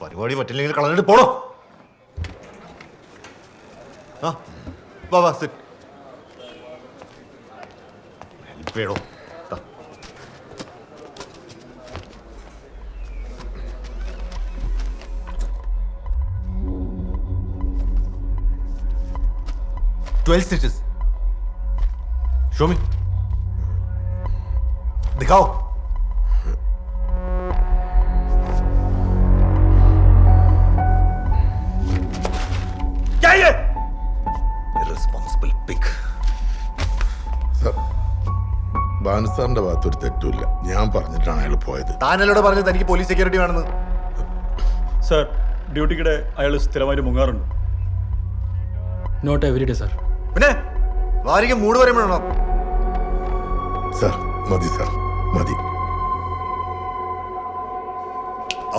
പരിപാടി പറ്റില്ലെങ്കിൽ കളഞ്ഞിട്ട് പോണോ ആ വാ വാ സിറ്റ് ഹെൽപ്പ് ചെയ്യണോ ട്വൽവ് സ്റ്റിച്ചസ് ഷോമി ദിഖാവോ നായേ റെസ്പോൺസിബിൾ പിക്ക് ബാനു സാറിന്റെ ഭാഗത്തൊരു തെറ്റുമില്ല. ഞാൻ പറഞ്ഞിട്ടാണ് അയാൾ പോയത്. താനല്ലോട് പറഞ്ഞത് തനിക്ക് പോലീസ് സെക്യൂരിറ്റി വേണമെന്ന്. സാർ ഡ്യൂട്ടിക്കിടെ അയാൾ സ്ഥിരമായിട്ട് മുങ്ങാറുണ്ട്. നോട്ട് എവറി ഡേ സാർ പിന്നെ വാരിക്ക് മൂട് പറയുമ്പോഴാണോ സർ മതി സാർ. മതി.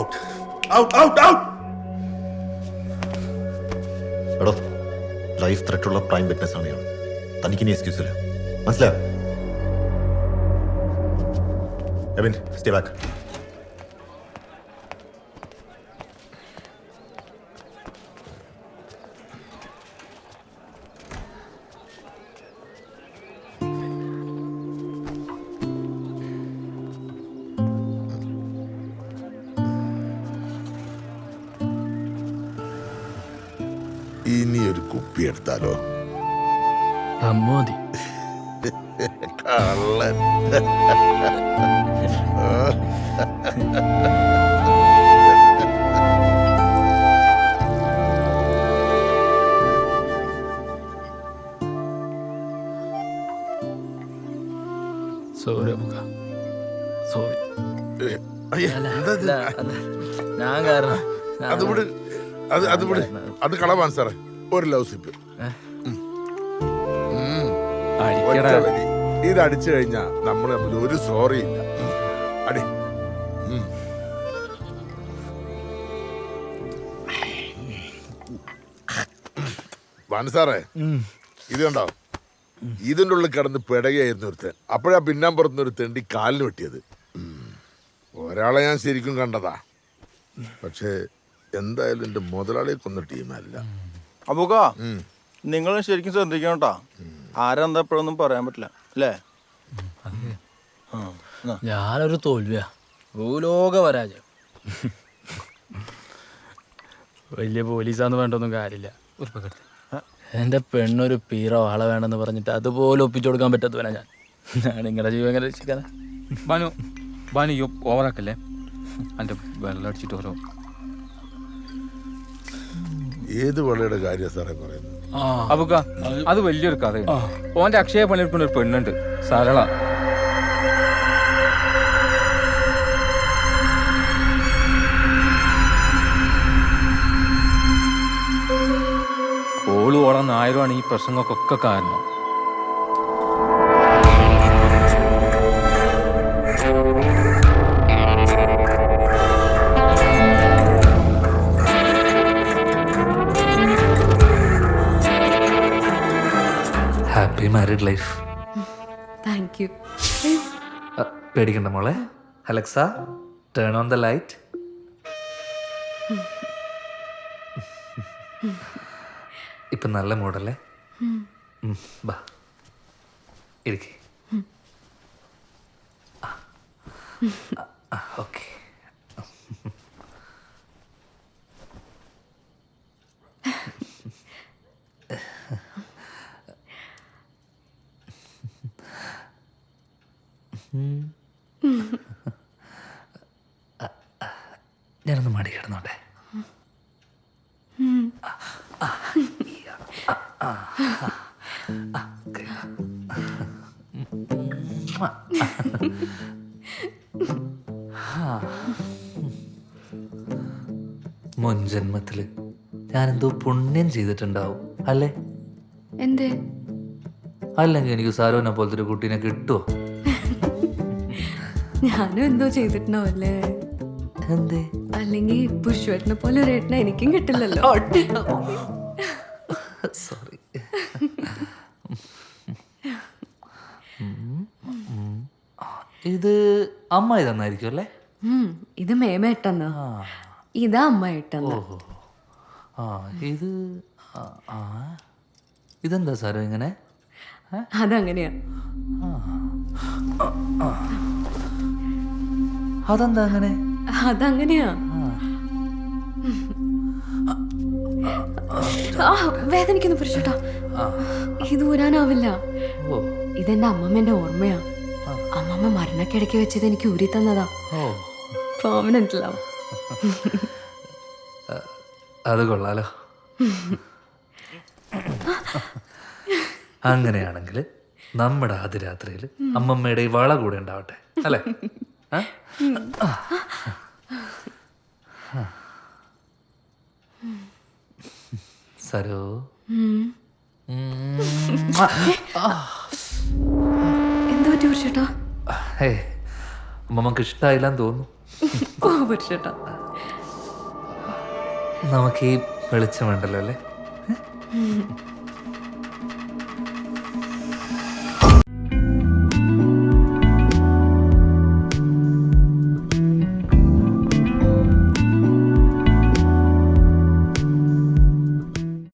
Out out out out life threat ഉള്ള പ്രൈം വിറ്റ്നസ് ആണ് ഇയാൾ. തനിക്കിനി എക്സ്ക്യൂസ് ഇല്ല. മനസ്സിലായോ? സ്റ്റേ ബാക്ക് ഇനി ഒരു കുപ്പി എടുത്താലോ? അമ്മ മതി കള്ളൻ സോറി ഞാൻ കാരണം അത് വിട്. അത് അത് വിട്. അത് കളവാൻ സാറേ. ഒരു ലവ് സിപ്പ് ഇത് അടിച്ചു കഴിഞ്ഞാ നമ്മൾ തമ്മിൽ ഒരു സോറി ഇല്ല. അടി. സാറേ ഇത് കണ്ടോ? ഇതിന്റെ ഉള്ളിൽ കിടന്ന് പിടകയായിരുന്നു ഒരുത്തൻ. അപ്പോഴാ പിന്നാൻ പുറത്തുനിന്ന് ഒരു തെണ്ടി കാലിന് വെട്ടിയത്. ഒരാളെ ഞാൻ ശരിക്കും കണ്ടതാ. പക്ഷേ എന്തായാലും എന്റെ മുതലാളിയെ കൊന്ന ടീമല്ല. അബൂക്ക നിങ്ങൾ ശരിക്കും ശ്രദ്ധിക്കണം കേട്ടോ. ആരെന്താ എപ്പോഴൊന്നും പറയാൻ പറ്റില്ല അല്ലേ. ഞാനൊരു തോൽവിയാ. ഭൂലോക പരാജയം. വലിയ പോലീസാന്ന് വേണ്ടൊന്നും കാര്യമില്ല. എന്റെ പെണ്ണൊരു പീറ വാള വേണമെന്ന് പറഞ്ഞിട്ട് അതുപോലെ ഒപ്പിച്ചു കൊടുക്കാൻ പറ്റത്തുവനാ ഞാൻ. ഞാൻ നിങ്ങളുടെ ജീവൻ എങ്ങനെ രക്ഷിക്കാനാ? ബാനു ബാനു ഓവറാക്കല്ലേ? എന്റെ വെള്ളം അടിച്ചിട്ട് ഓരോ ഏത് വെള്ളയുടെ കാര്യം സാറേ പറയുന്നത്? ആ. അബുക്ക അത് വലിയൊരു കഥയാണ് ഓന്റെ അക്ഷയ പണിയെടുക്കുന്ന ഒരു പെണ്ണുണ്ട് സരള. ഓൾ ഓളെ നായരുമാണ് ഈ പ്രശ്നങ്ങൾക്കൊക്കെ കാരണം. Happy married life thank you പേടിക്കണ്ട മോളെ. Alexa turn on the light ഇപ്പൊ നല്ല മൂടല്ലേ ബാ. ഇരിക്കേ. ഓക്കെ. ഞാനൊന്ന് മടി കിടന്നോട്ടെ. മുൻ ജന്മത്തിൽ ഞാനെന്തോ പുണ്യം ചെയ്തിട്ടുണ്ടാവും അല്ലേ? എന്തേ? അല്ലെങ്കിൽ എനിക്ക് സാരോനെ പോലത്തെ ഒരു കുട്ടീനെ കിട്ടുമോ ഞാനും എന്തോ ചെയ്തിട്ടുണ്ടാവല്ലേ എന്തേ? അല്ലെങ്കിൽ പുഷ്പേട്ടനെ പോലെ ഒരു ഏട്ടനെ എനിക്കും കിട്ടില്ലല്ലോ. സോറി ഇത് അമ്മായി തന്നായിരിക്കും അല്ലേ? ഇത് മേമേട്ടെന്ന്. ഇതാ അമ്മ ആ ഇത് ആ, ആ. ഇതെന്താ സാറേ ഇങ്ങനെ? അതങ്ങനെയാ. അതെന്താ അങ്ങനെ? അതങ്ങനെയാ? വേദനിക്കുന്നു പുരുഷേട്ടാ. ഇത് ഊരാനാവില്ല. ഇതെന്റെ അമ്മമ്മന്റെ ഓർമ്മയാ. അമ്മമ്മ മരണക്കിടയ്ക്ക് വെച്ചത് എനിക്ക് ഊരി തന്നതാ പെർമനന്റ് ലവ് അത് കൊള്ളാലോ. അങ്ങനെയാണെങ്കിൽ നമ്മുടെ ആദ്യ രാത്രിയിൽ അമ്മമ്മയുടെ ഈ വള കൂടെ ഉണ്ടാവട്ടെ അല്ലേ? സരോ. എന്താ പറ്റി പുരുഷേട്ടാ ഏ അമ്മമ്മക്ക് ഇഷ്ടമായില്ലെന്ന് തോന്നുന്നു. ഓ പുരുഷേട്ടാ നമുക്ക് ഈ വെളിച്ചം വേണ്ടല്ലോ അല്ലേ?